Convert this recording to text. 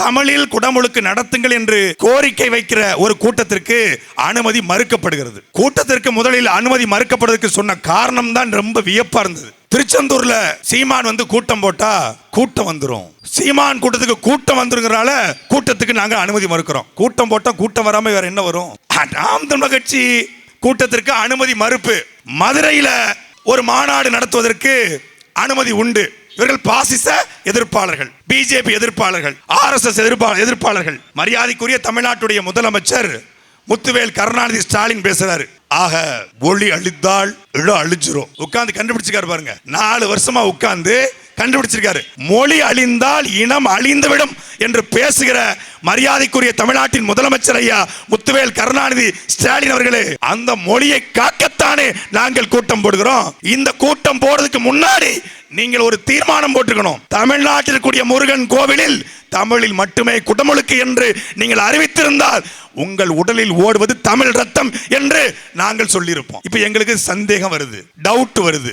தமிழில் குடமுழுக்கு நடத்துங்கள் என்று கோரிக்கை வைக்கிற ஒரு கூட்டத்திற்கு அனுமதி மறுக்கப்படுகிறது. கூட்டத்திற்கு முதலில் அனுமதி மறுக்கப்படுவதற்கு சொன்ன காரணம் தான் ரொம்ப வியப்பா இருந்தது. திருச்செந்தூர்ல சீமான் வந்து கூட்டம் போட்டா கூட்டம் வந்துடும் சீமான் கூட்டத்துக்கு கூட்டம் வந்துருங்கிறனால கூட்டத்துக்கு நாங்க அனுமதி மறுக்கிறோம். கூட்டம் போட்டா கூட்டம் வராம வேற என்ன வரும்? நாம் தமிழர் கட்சி கூட்டத்திற்கு அனுமதி மறுப்பு. மதுரையில ஒரு மாநாடு நடத்துவதற்கு அனுமதி உண்டு. இவர்கள் பாசிச எதிர்ப்பாளர்கள் பிஜேபி எதிர்ப்பாளர்கள் ஆர் எஸ் எஸ் எதிர்ப்பாளர்கள். மரியாதைக்குரிய தமிழ்நாட்டுடைய முதலமைச்சர் முத்துவேல் கருணாநிதி ஸ்டாலின் பேசுறாரு. ஆக ஒளி அழித்தால் இழ அழிஞ்சிரும். உட்கார்ந்து கண்டுபிடிச்சிருக்காரு பாருங்க. நாலு வருஷமா உட்கார்ந்து கண்டுபிடிச்சிருக்காரு. மொழி அழிந்தால் இனம் அழிந்துவிடும். என்று பேசுகிற மரியாதைக்குரிய தமிழ்நாட்டின் முதலமைச்சர் ஐயா முத்துவேல் கருணாநிதி ஸ்டாலின் அவர்களே அந்த மொழியை காக்கத்தானே நாங்கள் கூட்டம் போடுகிறோம். இந்த கூட்டம் போடுறதுக்கு முன்னாடி நீங்கள் ஒரு தீர்மானம் போட்டுக்கணும் தமிழ்நாட்டில் கூடிய முருகன் கோவிலில் தமிழில் மட்டுமே குடமுழுக்கு என்று நீங்கள் அறிவித்திருந்தால் உங்கள் உடலில் ஓடுவது தமிழ் ரத்தம் என்று நாங்கள் சொல்லியிருப்போம். இப்போ எங்களுக்கு சந்தேகம் வருது டவுட் வருது.